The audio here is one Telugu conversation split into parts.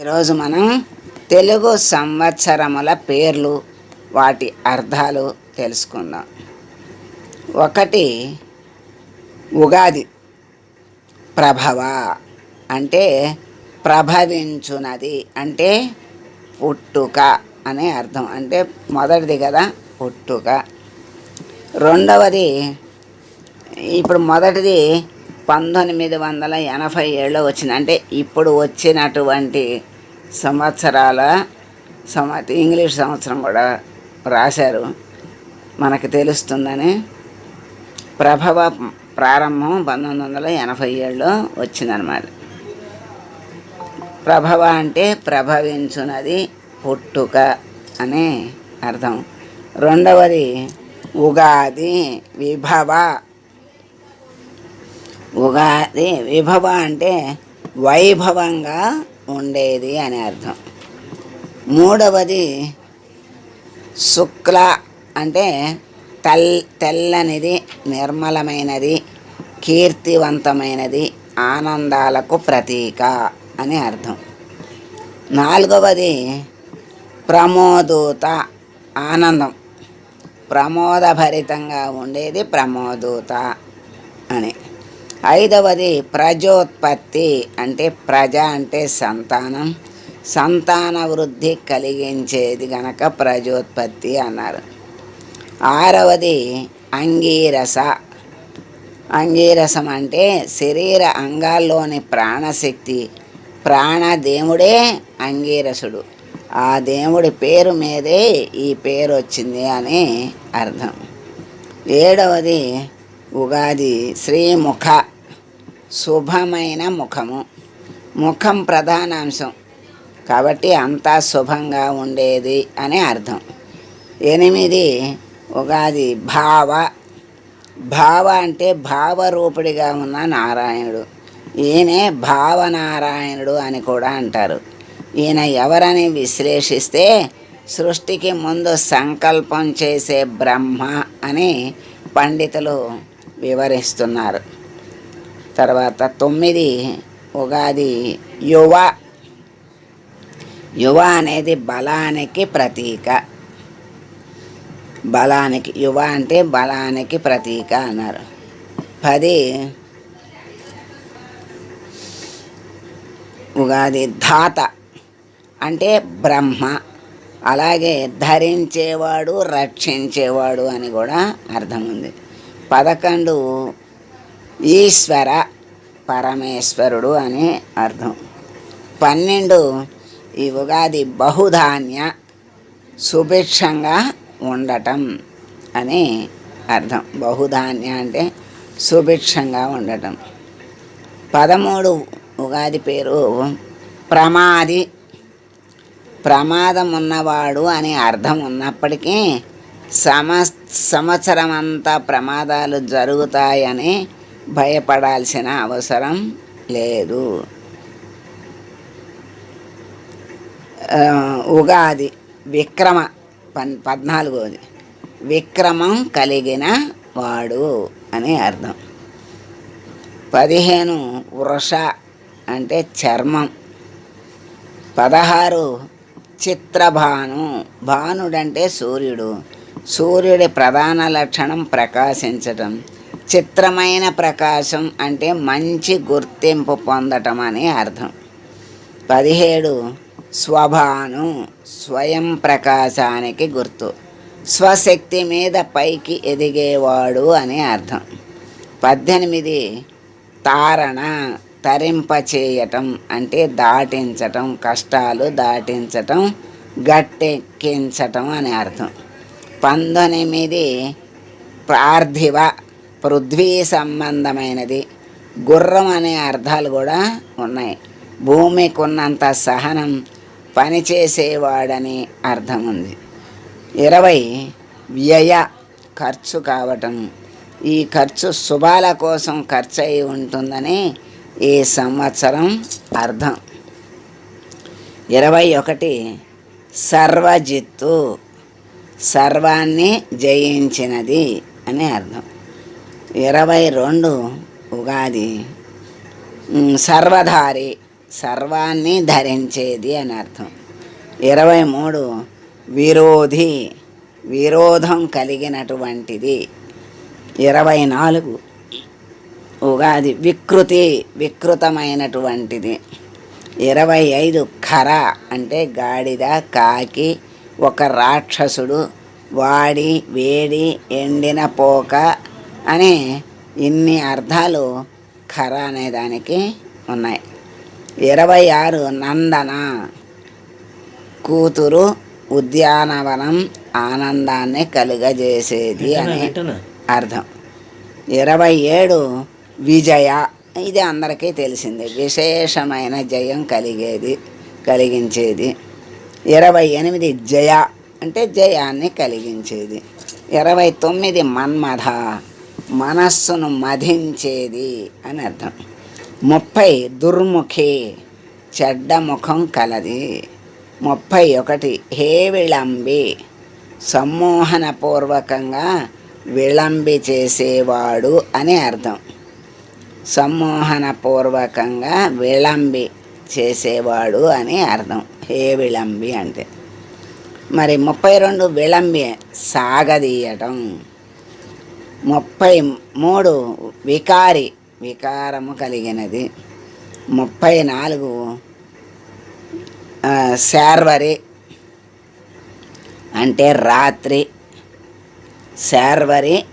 ఈరోజు మనం తెలుగు సంవత్సరముల పేర్లు వాటి అర్థాలు తెలుసుకుందాం. ఒకటి ఉగాది. ప్రభవ అంటే ప్రభవించునది అంటే పుట్టుక అనే అర్థం. అంటే మొదటిది కదా పుట్టుక. రెండవది ఇప్పుడు మొదటిది పంతొమ్మిది వందల ఎనభై ఏడులో వచ్చింది. అంటే ఇప్పుడు వచ్చినటువంటి సంవత్సరాల సంవ ఇంగ్లీష్ సంవత్సరం కూడా రాశారు. మనకు తెలుస్తుందని ప్రభవ ప్రారంభం పంతొమ్మిది వందల ఎనభై ఏడులో వచ్చిందనమాట ప్రభవ అంటే ప్రభవించున్నది పుట్టుక అనే అర్థం. రెండవది ఉగాది విభవ ఉగాది విభవ అంటే వైభవంగా ఉండేది అని అర్థం. మూడవది శుక్ల అంటే తెల్ తెల్లనిది నిర్మలమైనది కీర్తివంతమైనది ఆనందాలకు ప్రతీక అని అర్థం. నాలుగవది ప్రమోదూత ఆనందం. ప్రమోదభరితంగా ఉండేది ప్రమోదూత అని. ఐదవది ప్రజోత్పత్తి అంటే ప్రజ అంటే సంతానం. సంతాన వృద్ధి కలిగించేది గనక ప్రజోత్పత్తి అన్నారు. ఆరవది అంగీరస. అంగీరసం అంటే శరీర అంగాల్లోని ప్రాణశక్తి. ప్రాణదేవుడే అంగీరసుడు. ఆ దేవుడి పేరు మీదే ఈ పేరు వచ్చింది అని అర్థం. ఏడవది ఉగాది శ్రీముఖ శుభమైన ముఖము. ముఖం ప్రధానాంశం. కాబట్టి అంతా శుభంగా ఉండేది అని అర్థం. ఎనిమిది ఉగాది భావ. భావ అంటే భావరూపుడిగా ఉన్న నారాయణుడు. ఈయనే భావనారాయణుడు అని కూడా అంటారు. ఈయన ఎవరని విశ్లేషిస్తే సృష్టికి ముందు సంకల్పం చేసే బ్రహ్మ అని పండితులు వివరిస్తున్నారు. తర్వాత తొమ్మిది ఉగాది యువ. యువ అనేది బలానికి ప్రతీక. బలానికి యువ అంటే బలానికి ప్రతీక అన్నారు. పది ఉగాది ధాత అంటే బ్రహ్మ. అలాగే ధరించేవాడు రక్షించేవాడు అని కూడా అర్థం ఉంది. పదకొండు ఈశ్వర పరమేశ్వరుడు అని అర్థం. పన్నెండు ఈ ఉగాది బహుధాన్య సుభిక్షంగా ఉండటం అని అర్థం. బహుధాన్య అంటే సుభిక్షంగా ఉండటం. పదమూడు ఉగాది పేరు ప్రమాది. ప్రమాదం ఉన్నవాడు అని అర్థం ఉన్నప్పటికీ సమ సంవత్సరం అంతా ప్రమాదాలు జరుగుతాయని భయపడాల్సిన అవసరం లేదు. ఉగాది విక్రమ పన్ పద్నాలుగోది. విక్రమం కలిగిన వాడు అని అర్థం. పదిహేను వృష అంటే చర్మం. పదహారు చిత్రభాను. భానుడంటే సూర్యుడు. సూర్యుడి ప్రధాన లక్షణం ప్రకాశించటం. చిత్రమైన ప్రకాశం అంటే మంచి గుర్తింపు పొందటం అని అర్థం. పదిహేడు స్వభాను స్వయం ప్రకాశానికి గుర్తు. స్వశక్తి మీద పైకి ఎదిగేవాడు అని అర్థం. పద్దెనిమిది తారణ తరింపచేయటం అంటే దాటించటం కష్టాలు దాటించటం గట్టెక్కించటం అని అర్థం. పంతొమ్మిది పార్థివ పృథ్వీ సంబంధమైనది. గుర్రం అనే అర్థాలు కూడా ఉన్నాయి. భూమికి ఉన్నంత సహనం పనిచేసేవాడని అర్థం ఉంది ఇరవై వ్యయ ఖర్చు కావటం. ఈ ఖర్చు శుభాల కోసం ఖర్చు అయి ఉంటుందని ఈ సంవత్సరం అర్థం. ఇరవై ఒకటి సర్వజిత్తు సర్వాన్ని జయించినది అని అర్థం. ఇరవై రెండు ఉగాది. సర్వధారి సర్వాన్ని ధరించేది అని అర్థం. ఇరవై మూడు విరోధి విరోధం కలిగినటువంటిది. ఇరవై నాలుగు ఉగాది వికృతి వికృతమైనటువంటిది. ఇరవై ఐదు ఖర అంటే గాడిద కాకి ఒక రాక్షసుడు వాడి వేడి ఎండిన పోక అనే ఇన్ని అర్థాలు ఖర అనే దానికి ఉన్నాయి. ఇరవై ఆరు నందన. కూతురు ఉద్యానవనం ఆనందాన్ని కలుగజేసేది అని అర్థం. ఇరవై ఏడు విజయ. ఇది అందరికీ తెలిసిందే. విశేషమైన జయం కలిగేది కలిగించేది. ఇరవై ఎనిమిది జయ అంటే జయాన్ని కలిగించేది. ఇరవై తొమ్మిది మన్మథ మనస్సును మధించేది అని అర్థం. ముప్పై దుర్ముఖి చెడ్డ ముఖం కలది. ముప్పై ఒకటి హే విళంబి సమ్మోహనపూర్వకంగా విళంబి చేసేవాడు అని అర్థం. సమ్మోహనపూర్వకంగా విళంబి చేసేవాడు అని అర్థం. హే విళంబి అంటే. మరి ముప్పై రెండు విళంబి సాగదీయటం. ముప్పై మూడు వికారి వికారము కలిగినది. ముప్పై నాలుగు శార్వరి అంటే రాత్రి. శార్వరి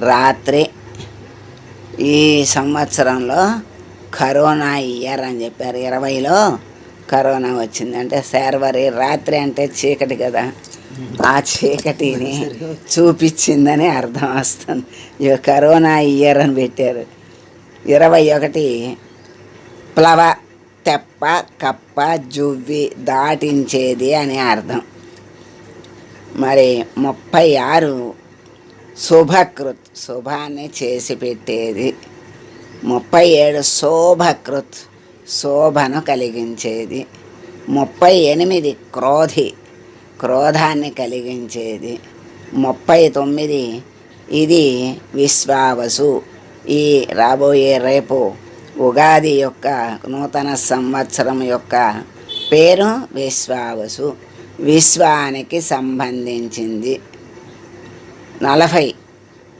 రాత్రి ఈ సంవత్సరంలో కరోనా ఇయర్ అని చెప్పారు. ఇరవైలో కరోనా వచ్చింది. అంటే శార్వరి రాత్రి అంటే చీకటి కదా. ఆ చీకటిని చూపించిందని అర్థం వస్తుంది. ఇక కరోనా ఇయర్ అని పెట్టారు. ఇరవై ఒకటి ప్లవ తెప్ప కప్ప జువ్వి దాటించేది అని అర్థం. మరి ముప్పై ఆరు శుభకృత్ శుభాన్ని చేసి పెట్టేది. ముప్పై ఏడు శోభకృత్. శోభను కలిగించేది. ముప్పై ఎనిమిది క్రోధి క్రోధాన్ని కలిగించేది. ముప్పై తొమ్మిది ఇది విశ్వావసు. ఈ రాబోయే రేపు ఉగాది యొక్క నూతన సంవత్సరం యొక్క పేరు విశ్వావసు. విశ్వానికి సంబంధించింది. నలభై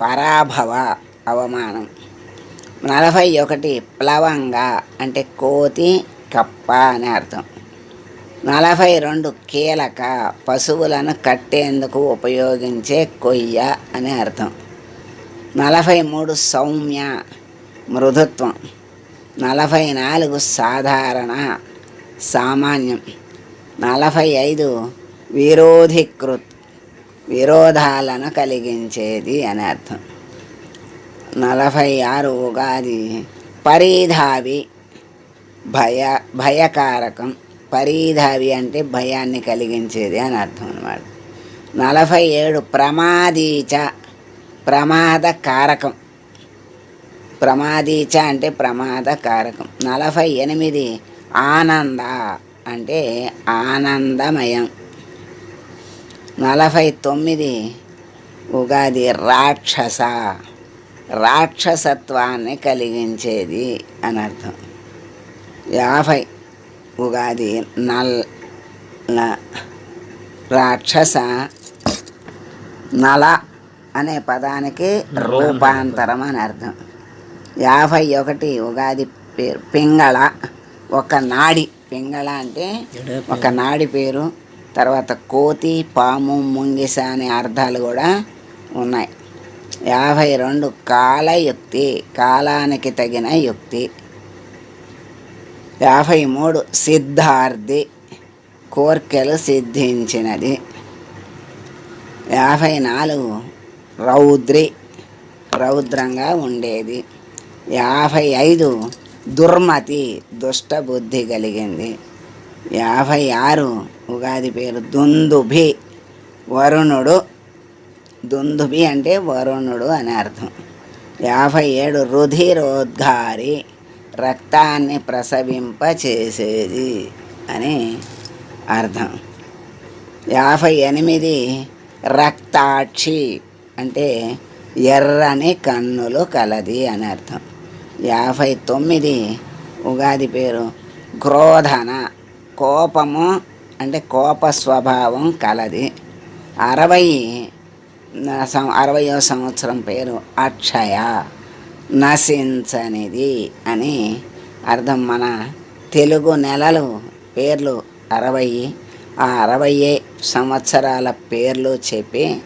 పరాభవ అవమానం. నలభై ఒకటి ప్లవంగా అంటే కోతి కప్ప అని అర్థం. నలభై రెండు కీలక పశువులను కట్టేందుకు ఉపయోగించే కొయ్య అని అర్థం. నలభై మూడు సౌమ్య మృదుత్వం. నలభై నాలుగు సాధారణ సామాన్యం. నలభై ఐదు విరోధికృత్ విరోధాలను కలిగించేది అని అర్థం. నలభై ఆరు ఉగాది పరిధావి భయ భయకారకం. పరిధావి అంటే భయాన్ని కలిగించేది అని అర్థం అనమాట నలభై ఏడు ప్రమాదీచ ప్రమాద కారకం ప్రమాదీచ అంటే ప్రమాద కారకం నలభై ఎనిమిది ఆనంద అంటే ఆనందమయం. నలభై తొమ్మిది ఉగాది రాక్షస. రాక్షసత్వాన్ని కలిగించేది అని అర్థం యాభై ఉగాది నల్ న- రాక్షస నల అనే పదానికి రూపాంతరం అని అర్థం. యాభై ఒకటి ఉగాది పేరు పింగళ ఒక నాడి పింగళ అంటే ఒక నాడి పేరు తర్వాత కోతి పాము ముంగిస అనే అర్థాలు కూడా ఉన్నాయి. యాభై రెండు కాలయుక్తి కాలానికి తగిన యుక్తి. యాభై మూడు సిద్ధార్థి కోర్కెలు సిద్ధించినది. యాభై నాలుగు రౌద్రి రౌద్రంగా ఉండేది. యాభై ఐదు దుర్మతి దుష్టబుద్ధి కలిగింది. యాభై ఆరు ఉగాది పేరు దుందుభి వరుణుడు దుందుభి అంటే వరుణుడు అని అర్థం. యాభై ఏడు రుధిరోద్గారి రక్తాన్ని ప్రసవింప చేసేది అని అర్థం. యాభై ఎనిమిది రక్తాక్షి అంటే ఎర్రని కన్నులు కలది అని అర్థం. యాభై తొమ్మిది ఉగాది పేరు క్రోధన కోపము అంటే కోప స్వభావం కలది. అరవై అరవయో సంవత్సరం పేరు అక్షయ. నశించనిది అని అర్థం మన తెలుగు నెలలు పేర్లు అరవై ఆ అరవై సంవత్సరాల పేర్లు చెప్పి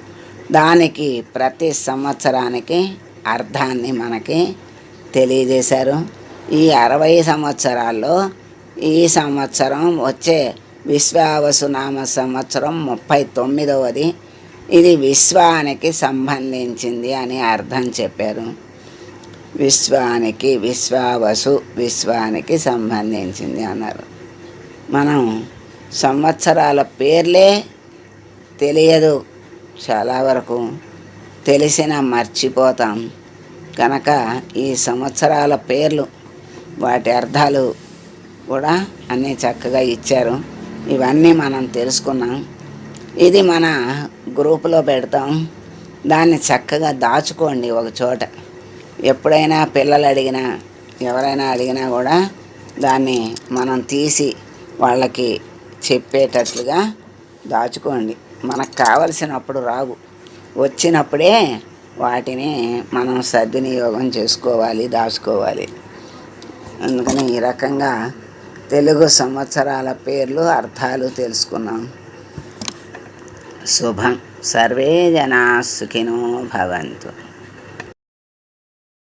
దానికి ప్రతి సంవత్సరానికి అర్థాన్ని మనకి తెలియజేశారు. ఈ అరవై సంవత్సరాల్లో ఈ సంవత్సరం వచ్చే విశ్వావసునామ సంవత్సరం ముప్పై తొమ్మిదవది ఇది విశ్వానికి సంబంధించింది అని అర్థం చెప్పారు. విశ్వానికి విశ్వావసు విశ్వానికి సంబంధించింది అన్నారు. మనం సంవత్సరాల పేర్లే తెలియదు. చాలా వరకు తెలిసిన మర్చిపోతాం. కనుక ఈ సంవత్సరాల పేర్లు వాటి అర్థాలు కూడా అన్నీ చక్కగా ఇచ్చారు. ఇవన్నీ మనం తెలుసుకున్నాం. ఇది మన గ్రూపులో పెడతాం. దాన్ని చక్కగా దాచుకోండి ఒక చోట. ఎప్పుడైనా పిల్లలు అడిగినా ఎవరైనా అడిగినా కూడా దాన్ని మనం తీసి వాళ్ళకి చెప్పేటట్లుగా దాచుకోండి. మనకు కావలసినప్పుడు రావు. వచ్చినప్పుడే వాటిని మనం సద్వినియోగం చేసుకోవాలి దాచుకోవాలి. అందుకని ఈ రకంగా తెలుగు సంవత్సరాల పేర్లు అర్థాలు తెలుసుకున్నాం. శుభం. సర్వే జనా సుఖినో భవంతు.